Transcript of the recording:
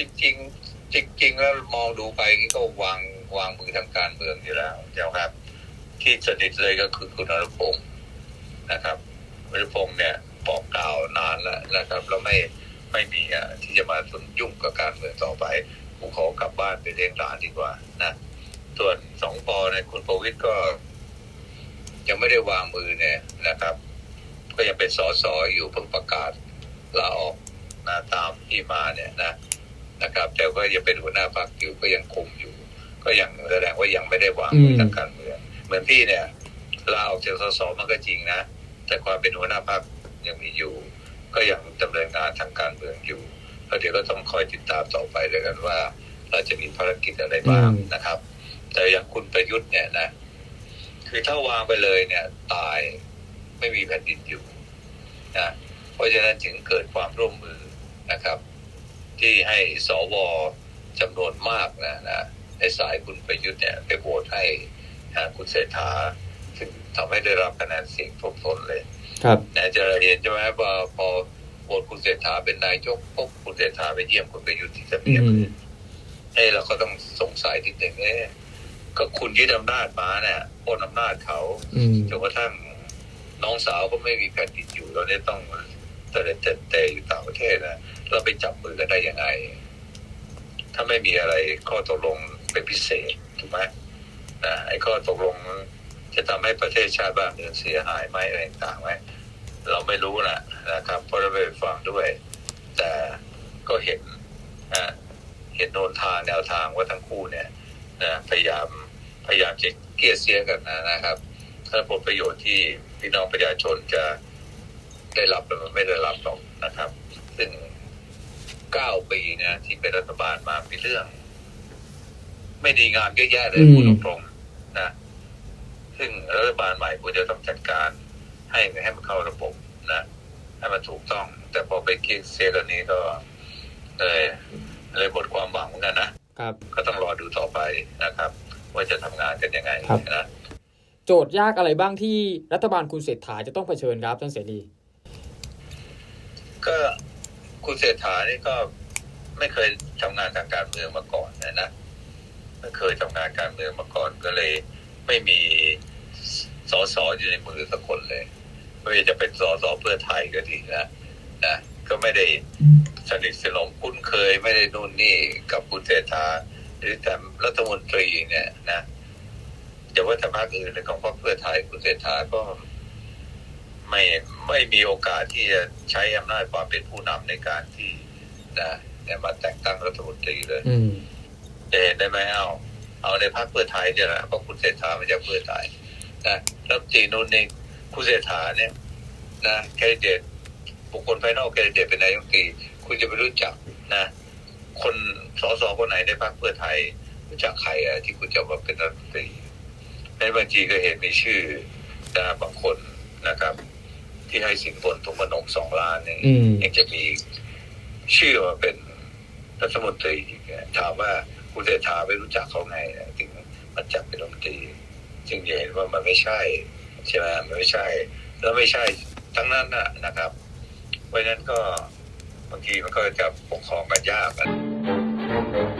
จริง ๆ จริง ๆ แล้วมองดูไปก็วางวางมือทางการเมืองอยู่แล้วเจ้าครับ ที่สนิทเลยก็คือคุณอนุพงศ์นะครับอนุพงศ์เนี่ยบอกกล่าวนานแล้วนะครับแล้วไม่ไม่มีอะที่จะมาสนยุ่งกับการเมืองต่อไปกูขอกลับบ้านไปเลี้ยงหลานดีกว่านะส่วนสองปอเนี่ยคุณประวิตยก็ยังไม่ได้วางมือเนี่ยนะครับ ก็ยังเป็นสอสอยู่เพิ่งประกาศลาออกนะตามที่มาเนี่ยนะ นะครับ แต่ก็ยังเป็นหัวหน้าพรรคอยู่ก็ยังคุมอยู่ ก็ยังแสดงว่ายังไม่ได้วางมือทางการเมืองเหมือนพี่เนี่ยลาออกจากสสมันก็จริงนะ แต่ความเป็นหัวหน้าพรรคยังมีอยู่ ก็ยังดำเนินงานทางการเมืองอยู่แล้วเดี๋ยวก็ต้องคอยติดตามต่อไปเลยกันว่า เราจะมีภารกิจอะไรบ้างนะครับ แต่อย่างคุณประยุทธ์เนี่ยนะ คือถ้าวางไปเลยเนี่ย ตายไม่มีแผ่นดินอยู่นะเพราะฉะนั้นถึงเกิดความร่วมมือนะครับ ที่ให้สวจำนวนมากนะนะในสายคุณประยุทธ์เนี่ยไปโหวตให้นะคุณเศรษฐาซึ่งทำให้ได้รับคะแนนเสียงท่วมท้นเลย ครับนะจะเห็นใช่ไหมว่าพอโหวตคุณเศรษฐาเป็นนายกปุ๊บคุณเศรษฐาไปเยี่ยมคุณประยุทธ์ที่ทำอืเนียบมเอ้เราก็ต้องสงสัยทีหนึ่งเอ๊ะก็คุณยึดอำนาจมาเนี่ยปล้นอำนาจเขาอืมจนกระทั่งน้องสาวก็ไม่มีแผ่นดินอยู่เราได้ต้องแต่เต็แต่อยู่ต่างประเทศนะ เราไปจับมือกันได้ยังไง ถ้าไม่มีอะไรข้อตกลงเป็นพิเศษถูกไหมนะไอ้ข้อตกลงจะทำให้ประเทศชาติบ้านเมืองเสียหายไหมอะไรต่างไหมเราไม่รู้นะนะครับเพราะเราไปฟังด้วย แต่ก็เห็นนะเห็นโนนทางแนวทางว่าทั้งคู่เนี่ยนะพยายามพยายามจะเกลียดเสียกันนะนะครับ ถ้าผลประโยชน์ที่พี่น้องประชาชนจะได้รับแต่มันไม่ได้รับหรอกนะครับ ซึ่ง เก้าปีเนี่ยที่เป็นรัฐบาลมามีเรื่อง ไม่ดีงามเยอะแยะเลยอืมพูดตรงๆนะ ซึ่งรัฐบาลใหม่ควรจะต้องจัดการให้ให้มันเข้าระบบนะให้มันถูกต้อง แต่พอไปเกียเสียกันนี้ก็เลยเลยหมดความหวังเหมือนกันนะครับ ก็ต้องรอดูต่อไปนะครับ ว่าจะทำงานกันยังไงครับนะโจทย์ยากอะไรบ้างที่รัฐบาลคุณเศรษฐาจะต้องเผชิญครับท่านเสรีก็ คุณเศรษฐานี่ก็ไม่เคยทำงานทางการเมืองมาก่อนนะนะไม่เคยทำงานการเมืองมาก่อนก็เลย ไม่มีสอสออยู่ในมือสักคนเลยไม่ว่าจะเป็นสอสอเพื่อไทยก็ดีนะนะก็ไม่ได้สนิทสนมคุ้นเคยไม่ได้นู่นนี่กับคุณเศรษฐาหรือแต่รัฐมนตรีเนี่ยนะจะว่าแต่ภาคอื่นเลยของพรรคเพื่อไทยคุณเศรษฐาก็ ไม่ไม่มีโอกาสที่จะใช้อำนาจความเป็นผู้นำในการที่นะเนี่ยมาแต่งตั้งรัฐมนตรีเลยอืมจะเห็นได้ไหมเอาเอาในพรรคเพื่อไทยเนี่ยนะเพราะคุณเศรษฐามาจากเพื่อไทยนะแล้วจีนุ่นนี่คุณเศรษฐาเนี่ยนะแคนดิเดตบุคคลภายนอกแคนดิเดตเป็นนายกรัฐมนตรีคุณจะไปรู้จักนะ คนสสคนไหนในพรรคเพื่อไทยรู้จักใครอะที่คุณจะมาเป็นรัฐมนตรีในบางทีก็เห็นมีชื่อนะบางคนนะครับ ที่ให้สินบนทุกมนงสองล้านเนี่ยอืมยังจะมีชื่อมาเป็นรัฐมนตรีอีกเนี่ยถามว่าคุณเศรษฐาไม่รู้จักเขาไงเนี่ยถึงมันจับเป็นรัฐมนตรีจึงจะเห็นว่ามันไม่ใช่ใช่ไหมมันไม่ใช่ แล้วไม่ใช่ทั้งนั้นนะนะครับ เพราะฉะนั้นก็บางทีมันก็จะปกครองกันยากอะ